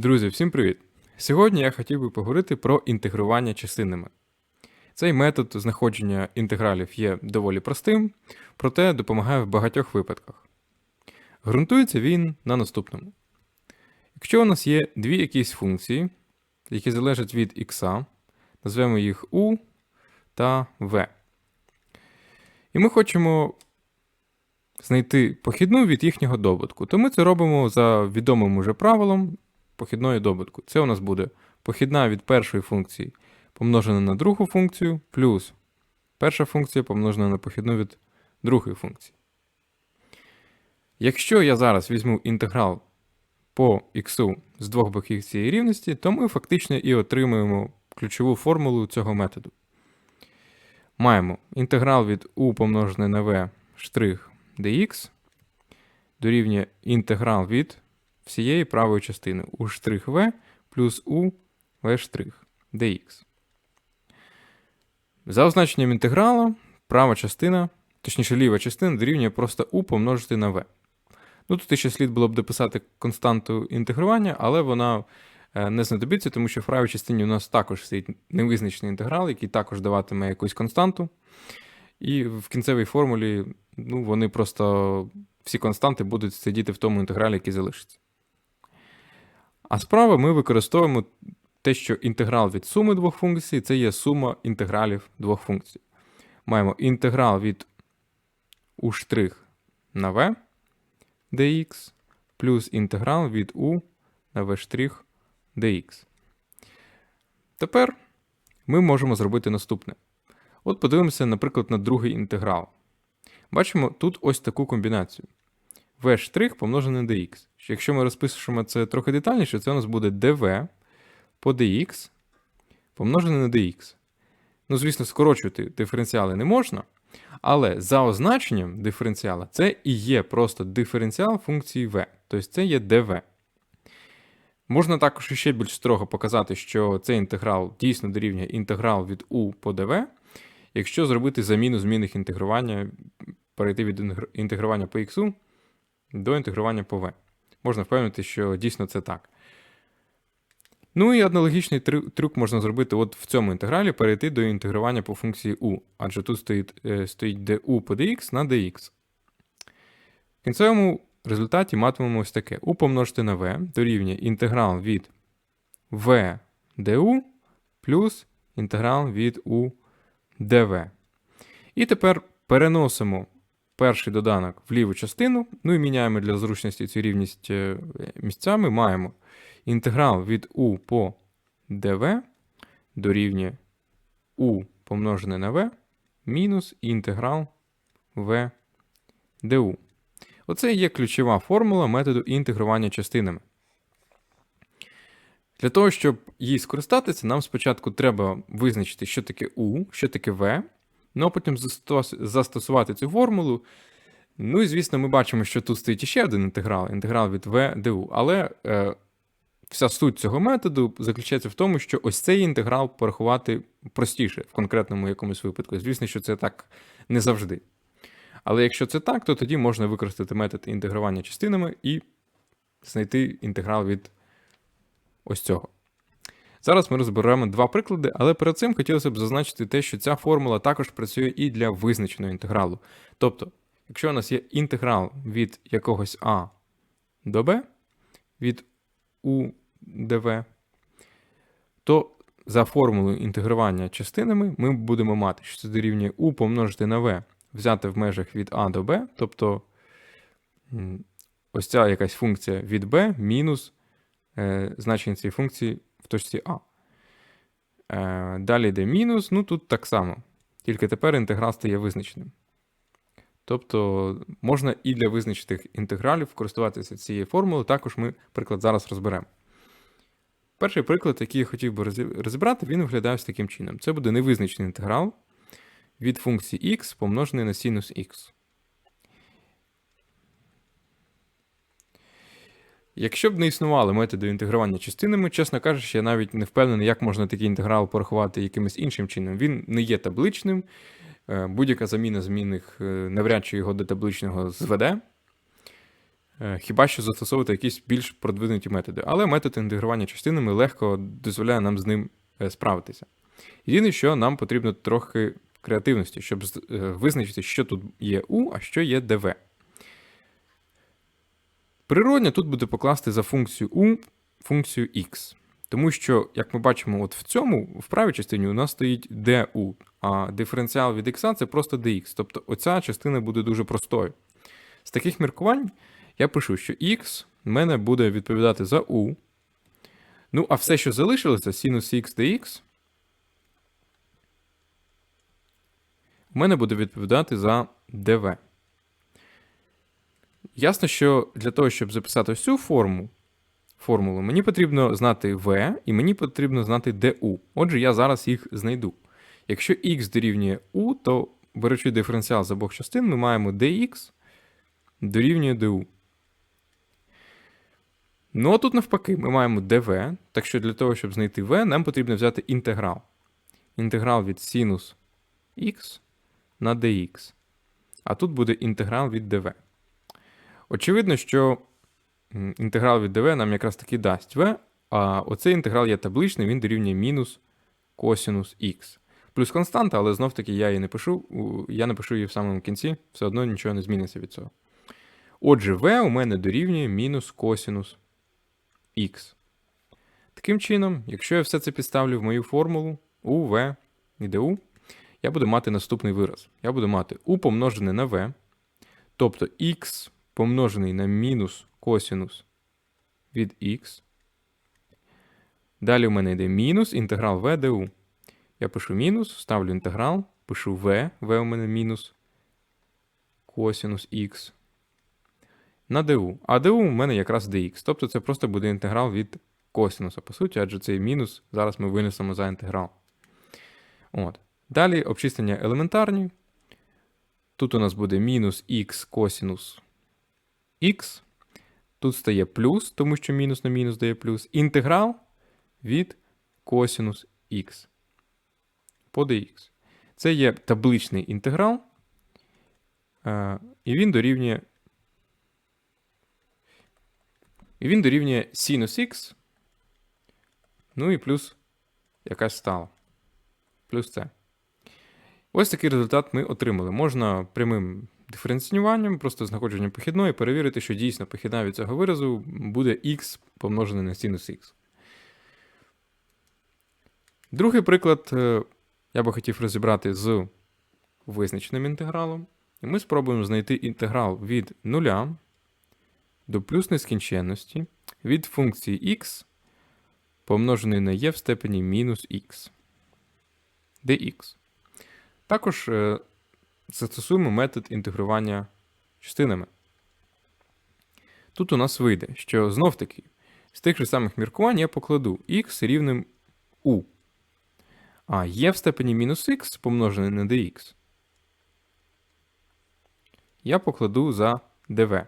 Друзі, всім привіт! Сьогодні я хотів би поговорити про інтегрування частинами. Цей метод знаходження інтегралів є доволі простим, проте допомагає в багатьох випадках. Ґрунтується він на наступному. Якщо у нас є дві якісь функції, які залежать від х, назвемо їх u та v. І ми хочемо знайти похідну від їхнього добутку, то ми це робимо за відомим уже правилом похідної добутку. Це у нас буде похідна від першої функції помножена на другу функцію, плюс перша функція помножена на похідну від другої функції. Якщо я зараз візьму інтеграл по х з двох боків цієї рівності, то ми фактично і отримуємо ключову формулу цього методу. Маємо інтеграл від u помножений на v dx дорівнює інтеграл від всієї правої частини у штрих v плюс u v штрих dx. За означенням інтеграла, права частина, точніше ліва частина дорівнює просто u помножити на v. Ну, тут ще слід було б дописати константу інтегрування, але вона е, не знадобиться, тому що в правій частині у нас також стоїть невизначений інтеграл, який також даватиме якусь константу. І в кінцевій формулі ну, вони просто всі константи будуть сидіти в тому інтегралі, який залишиться. А справа ми використовуємо те, що інтеграл від суми двох функцій це є сума інтегралів двох функцій. Маємо інтеграл від u' на v dx плюс інтеграл від u на v' dx. Тепер ми можемо зробити наступне. От подивимося, наприклад, на другий інтеграл. Бачимо тут ось таку комбінацію. v' помножене на dx. Якщо ми розпишемо це трохи детальніше, це у нас буде dv по dx помножене на dx. Ну, звісно, скорочувати диференціали не можна, але за означенням диференціала це і є просто диференціал функції v, тобто це є dv. Можна також ще більш строго показати, що цей інтеграл дійсно дорівнює інтеграл від u по dv, якщо зробити заміну змінних інтегрування, перейти від інтегрування по x до інтегрування по v. Можна впевнити, що дійсно це так. Ну і аналогічний трюк можна зробити от в цьому інтегралі перейти до інтегрування по функції u, адже тут стоїть е, стоїть du по dx на dx. В кінцевому результаті матимемо ось таке: u помножити на v дорівнює інтеграл від v du плюс інтеграл від u dv. І тепер переносимо перший доданок в ліву частину, ну і міняємо для зручності цю рівність е, місцями, маємо інтеграл від u по dv дорівнює u помножене на v мінус інтеграл v du. Оце є ключова формула методу інтегрування частинами. Для того, щоб їй скористатися, нам спочатку треба визначити, що таке u, що таке v, ну а потім застосувати цю формулу. Ну і звісно, ми бачимо, що тут стоїть ще один інтеграл, інтеграл від v du. Але е, вся суть цього методу заключається в тому, що ось цей інтеграл порахувати простіше в конкретному якомусь випадку. Звісно, що це так не завжди. Але якщо це так, то тоді можна використати метод інтегрування частинами і знайти інтеграл від ось цього. Зараз ми розберемо два приклади, але перед цим хотілося б зазначити те, що ця формула також працює і для визначеного інтегралу. Тобто, якщо у нас є інтеграл від якогось А до Б, від у dv, то за формулою інтегрування частинами ми будемо мати, що це дорівнює u помножити на v, взяти в межах від a до b, тобто ось ця якась функція від b мінус е, значення цієї функції в точці А. Е, Далі йде мінус, ну тут так само. Тільки тепер інтеграл стає визначеним. Тобто можна і для визначених інтегралів користуватися цією формулою, також ми приклад зараз розберемо. Перший приклад, який я хотів би розібрати, він виглядає ось таким чином. Це буде невизначений інтеграл від функції x помножений на синус x. Якщо б не існували методи інтегрування частинами, чесно кажучи, я навіть не впевнений, як можна такий інтеграл порахувати якимось іншим чином. Він не є табличним. Е, будь-яка заміна змінних е, навряд чи його до табличного зведе. Е, Хіба що застосовувати якісь більш продвинуті методи. Але метод інтегрування частинами легко дозволяє нам з ним справитися. Єдине, що нам потрібно трохи креативності, щоб визначити, що тут є U, а що є DV. Природня тут буде покласти за функцію U функцію X. Тому що, як ми бачимо, от в цьому, в правій частині у нас стоїть du, а диференціал від x це просто dx. Тобто оця частина буде дуже простою. З таких міркувань я пишу, що x в мене буде відповідати за u. Ну, а все, що залишилося, синус x dx, в мене буде відповідати за dv. Ясно, що для того, щоб записати цю форму, формулу, мені потрібно знати v і мені потрібно знати du. Отже, я зараз їх знайду. Якщо x дорівнює u, то беручи диференціал з обох частин, ми маємо dx дорівнює du. Ну, а тут навпаки, ми маємо dv, так що для того, щоб знайти v, нам потрібно взяти інтеграл. Інтеграл від синус x на dx. А тут буде інтеграл від dv. Очевидно, що інтеграл від dv нам якраз таки дасть v, а оцей інтеграл є табличний, він дорівнює мінус косінус х. Плюс константа, але знов таки я її не пишу, я напишу її в самому кінці, все одно нічого не зміниться від цього. Отже, v у мене дорівнює мінус косінус х. Таким чином, якщо я все це підставлю в мою формулу у v і du, я буду мати наступний вираз. Я буду мати u помножене на v, тобто x помножений на мінус косінус від x. Далі у мене йде мінус інтеграл v du. Я пишу мінус, ставлю інтеграл, пишу v, v у мене мінус косінус x на du. А du у мене якраз dx. Тобто це просто буде інтеграл від косінуса, по суті, адже цей мінус зараз ми винесемо за інтеграл. От. Далі обчислення елементарні. Тут у нас буде мінус х косінус х. Тут стає плюс, тому що мінус на мінус дає плюс. Інтеграл від косінус х по dx. Це є табличний інтеграл, е, і він дорівнює. І він дорівнює синус х, ну і плюс якась стала. Плюс це. Ось такий результат ми отримали. Можна прямим диференціюванням, просто знаходженням похідної, перевірити, що дійсно похідна від цього виразу буде х помножене на синус х. Другий приклад е, я би хотів розібрати з визначеним інтегралом. І ми спробуємо знайти інтеграл від 0 до плюс нескінченності від функції x помножений на e в степені мінус х dx. Також е, застосуємо метод інтегрування частинами. Тут у нас вийде, що знов-таки з тих же самих міркувань я покладу x рівним u. А e в степені мінус х помножене на dx. Я покладу за dv.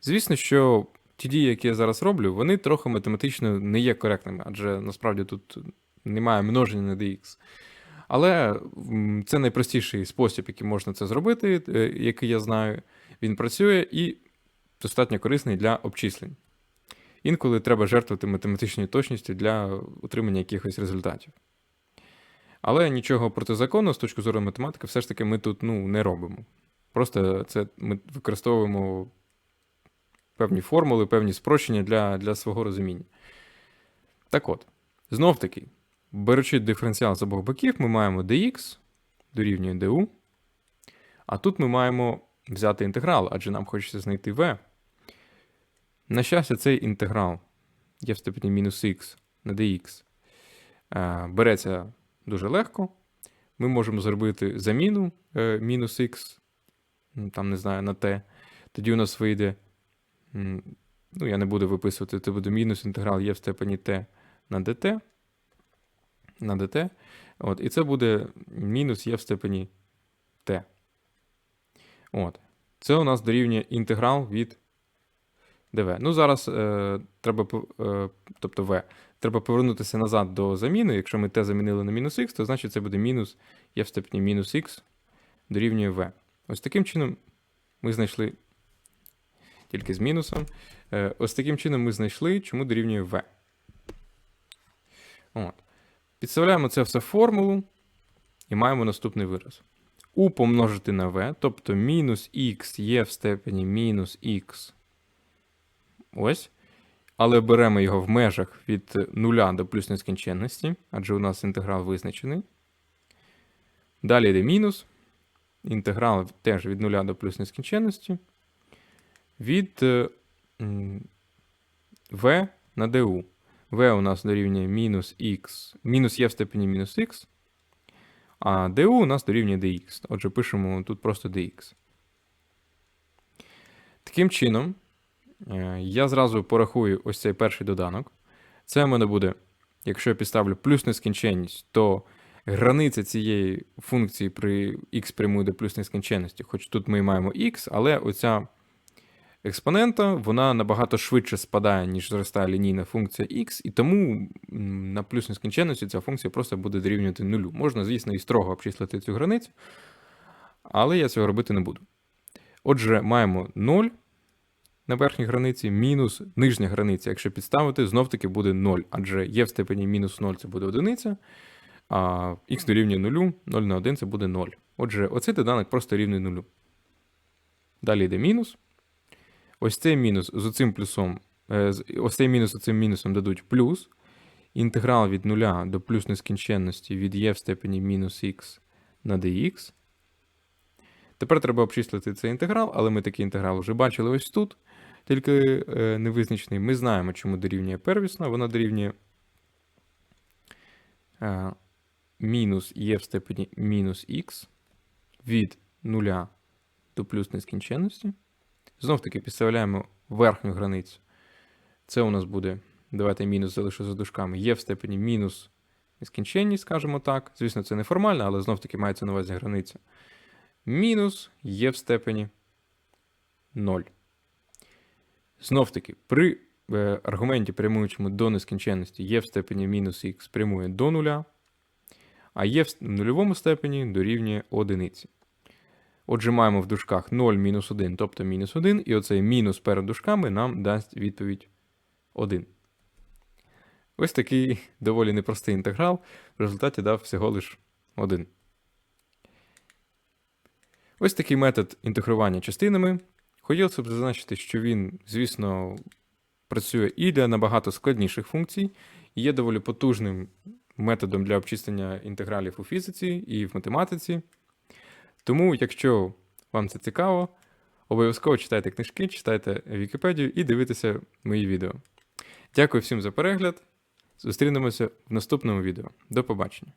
Звісно, що ті дії, які я зараз роблю, вони трохи математично не є коректними, адже насправді тут немає множення на dx. Але це найпростіший спосіб, який можна це зробити, е, який я знаю. Він працює і достатньо корисний для обчислень. Інколи треба жертвувати математичною точністю для отримання якихось результатів. Але нічого протизаконного з точки зору математики, все ж таки ми тут ну, не робимо. Просто це ми використовуємо певні формули, певні спрощення для, для свого розуміння. Так от, знов таки, беручи диференціал з обох боків, ми маємо dx дорівнює du. А тут ми маємо взяти інтеграл, адже нам хочеться знайти v. На щастя, цей інтеграл є в степені мінус х на dx е, береться дуже легко. Ми можемо зробити заміну е, мінус х, там не знаю, на t. Тоді у нас вийде, ну я не буду виписувати, це буде мінус інтеграл є в степені t на dt. На dt. От, і це буде мінус є в степені t. От. Це у нас дорівнює інтеграл від dv. Ну, зараз е, треба, е, тобто v, треба повернутися назад до заміни. Якщо ми t замінили на мінус х, то значить це буде мінус є в степені мінус х дорівнює v. Ось таким чином ми знайшли тільки з мінусом. Е, Ось таким чином ми знайшли, чому дорівнює v. От. Підставляємо це все в формулу і маємо наступний вираз. u помножити на v, тобто мінус х є в степені мінус х. Ось. Але беремо його в межах від 0 до плюс нескінченності, адже у нас інтеграл визначений. Далі йде мінус. Інтеграл теж від 0 до плюс нескінченності. Від v на du. V у нас дорівнює мінус х, мінус є в степені мінус х, а du у нас дорівнює dx. Отже, пишемо тут просто dx. Таким чином, е, я зразу порахую ось цей перший доданок. Це в мене буде, якщо я підставлю плюс нескінченність, то границя цієї функції при x прямує до плюс нескінченності, хоч тут ми маємо x, але оця експонента вона набагато швидше спадає, ніж зростає лінійна функція x, і тому на плюс нескінченності ця функція просто буде дорівнювати нулю. Можна, звісно, і строго обчислити цю границю, але я цього робити не буду. Отже, маємо 0 на верхній границі, мінус нижня границя, якщо підставити, знов-таки буде 0, адже є в степені мінус 0 це буде одиниця, а х дорівнює 0, 0 на 1 це буде 0. Отже, оцей доданок просто рівний 0. Далі йде мінус. Ось цей мінус з оцим плюсом, е, ось цей мінус з оцим мінусом дадуть плюс. Інтеграл від 0 до плюс нескінченності від є в степені мінус х на dx. Тепер треба обчислити цей інтеграл, але ми такий інтеграл вже бачили ось тут, тільки е, невизначений. Ми знаємо, чому дорівнює первісна. Вона дорівнює е, мінус є в степені мінус х від 0 до плюс нескінченності. Знов таки підставляємо верхню границю. Це у нас буде, давайте мінус залишу за дужками, є в степені мінус нескінченність, скажімо так. Звісно, це не формально, але знов таки мається на увазі границя. Мінус є в степені 0. Знов таки, при е, аргументі прямуючому до нескінченності є в степені мінус х прямує до нуля, а є в нульовому степені дорівнює одиниці. Отже, маємо в дужках 0 мінус 1, тобто мінус 1, і оцей мінус перед дужками нам дасть відповідь 1. Ось такий доволі непростий інтеграл, в результаті дав всього лиш 1. Ось такий метод інтегрування частинами. Хотілося б зазначити, що він, звісно, працює і для набагато складніших функцій, і є доволі потужним методом для обчислення інтегралів у фізиці і в математиці. Тому, якщо вам це цікаво, обов'язково читайте книжки, читайте Вікіпедію і дивитеся мої відео. Дякую всім за перегляд. Зустрінемося в наступному відео. До побачення.